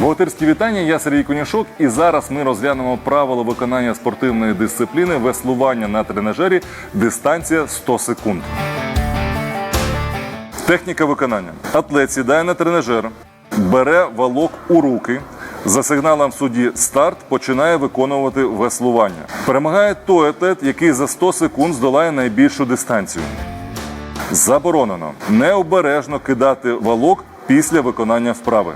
Богатирські вітання, я Сергій Конюшок, і зараз ми розглянемо правила виконання спортивної дисципліни веслування на тренажері дистанція 100 секунд. Техніка виконання. Атлет сідає на тренажер, бере валок у руки. За сигналом судді старт починає виконувати веслування. Перемагає той атлет, який за 100 секунд здолає найбільшу дистанцію. Заборонено необережно кидати валок після виконання вправи.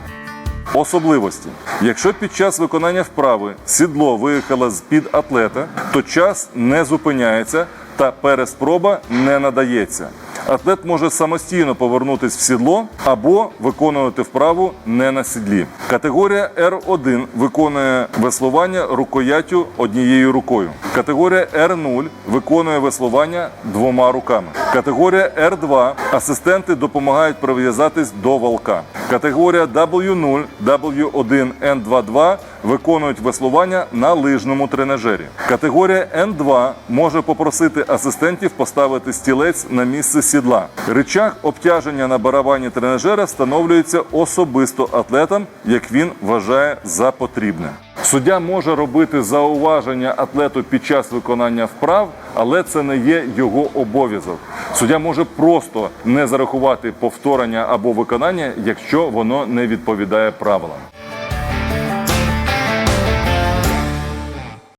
Особливості: якщо під час виконання вправи сідло виїхало з під атлета, то час не зупиняється та переспроба не надається. Атлет може самостійно повернутися в сідло або виконувати вправу не на сідлі. Категорія R1 виконує веслування рукояттю однією рукою. Категорія R0 виконує веслування двома руками. Категорія R2 асистенти допомагають прив'язатись до валка. Категорія W0, W1, N22 виконують веслування на лижному тренажері. Категорія N2 може попросити асистентів поставити стілець на місце сідла. Рычаг обтяження на барабані тренажера встановлюється особисто атлетом, як він вважає за потрібне. Суддя може робити зауваження атлету під час виконання вправ, але це не є його обов'язок. Суддя може просто не зарахувати повторення або виконання, якщо воно не відповідає правилам.